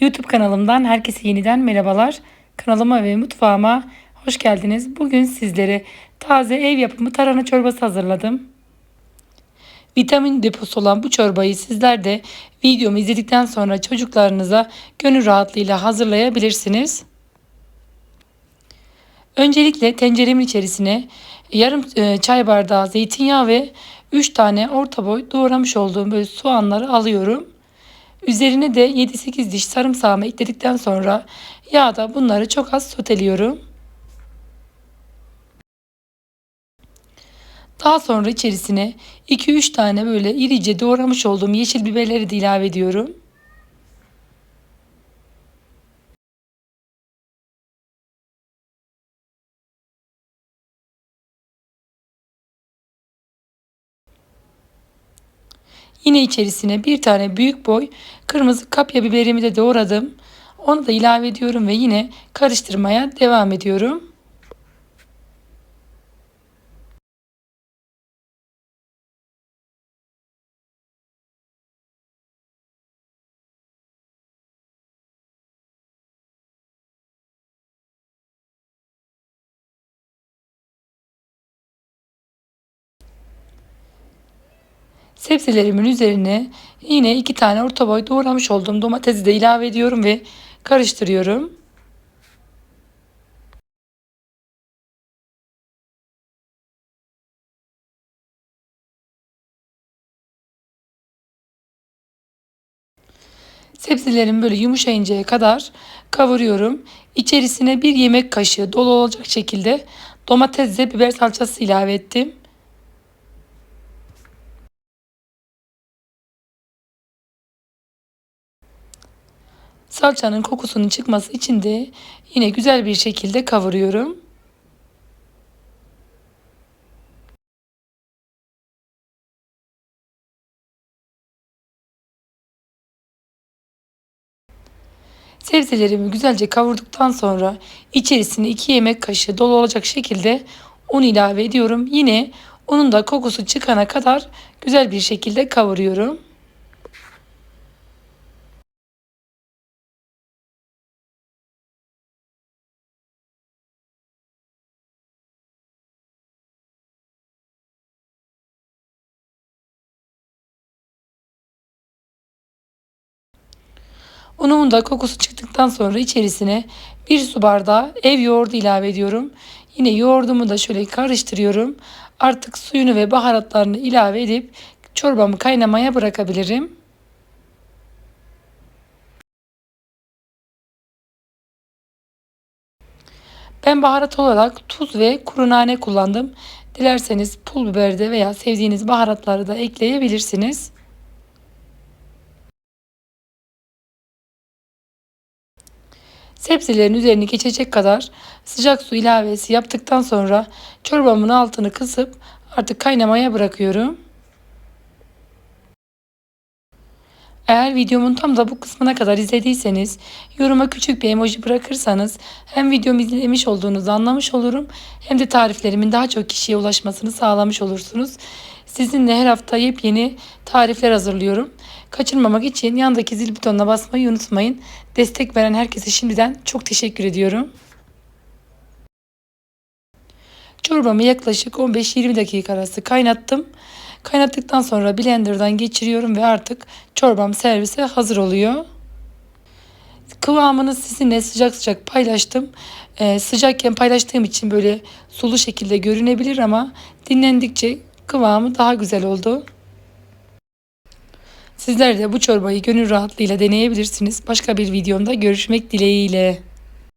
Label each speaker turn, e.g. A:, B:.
A: YouTube kanalımdan herkese yeniden merhabalar. Kanalıma ve mutfağıma hoş geldiniz. Bugün sizlere taze ev yapımı tarhana çorbası hazırladım. Vitamin deposu olan bu çorbayı sizler de videomu izledikten sonra çocuklarınıza gönül rahatlığıyla hazırlayabilirsiniz. Öncelikle tenceremin içerisine yarım e, çay bardağı zeytinyağı ve 3 tane orta boy doğramış olduğum böyle soğanları alıyorum. Üzerine de 7-8 diş sarımsağımı ekledikten sonra yağda bunları çok az soteliyorum. Daha sonra içerisine 2-3 tane böyle irice doğramış olduğum yeşil biberleri de ilave ediyorum. Yine içerisine bir tane büyük boy kırmızı kapya biberimi de doğradım. Onu da ilave ediyorum ve yine karıştırmaya devam ediyorum. Sebzelerimin üzerine yine iki tane orta boy doğramış olduğum domatesi de ilave ediyorum ve karıştırıyorum. Sebzelerimi böyle yumuşayıncaya kadar kavuruyorum. İçerisine bir yemek kaşığı dolu olacak şekilde domates ve biber salçası ilave ettim. Salçanın kokusunun çıkması için de yine güzel bir şekilde kavuruyorum. Sebzelerimi güzelce kavurduktan sonra içerisine 2 yemek kaşığı dolu olacak şekilde un ilave ediyorum. Yine unun da kokusu çıkana kadar güzel bir şekilde kavuruyorum. Unumun da kokusu çıktıktan sonra içerisine bir su bardağı ev yoğurdu ilave ediyorum. Yine yoğurdumu da şöyle karıştırıyorum. Artık suyunu ve baharatlarını ilave edip çorbamı kaynamaya bırakabilirim. Ben baharat olarak tuz ve kuru nane kullandım. Dilerseniz pul biber de veya sevdiğiniz baharatları da ekleyebilirsiniz. Sebzelerin üzerine geçecek kadar sıcak su ilavesi yaptıktan sonra çorbamın altını kısıp artık kaynamaya bırakıyorum. Eğer videomun tam da bu kısmına kadar izlediyseniz yoruma küçük bir emoji bırakırsanız hem videomu izlemiş olduğunuzu anlamış olurum hem de tariflerimin daha çok kişiye ulaşmasını sağlamış olursunuz. Sizinle her hafta yepyeni tarifler hazırlıyorum. Kaçırmamak için yandaki zil butonuna basmayı unutmayın. Destek veren herkese şimdiden çok teşekkür ediyorum. Çorbamı yaklaşık 15-20 dakika arası kaynattım. Kaynattıktan sonra blenderdan geçiriyorum ve artık çorbam servise hazır oluyor. Kıvamını sizinle sıcak sıcak paylaştım. Ee, sıcakken paylaştığım için böyle sulu şekilde görünebilir ama dinlendikçe kıvamı daha güzel oldu. Sizler de bu çorbayı gönül rahatlığıyla deneyebilirsiniz. Başka bir videomda görüşmek dileğiyle.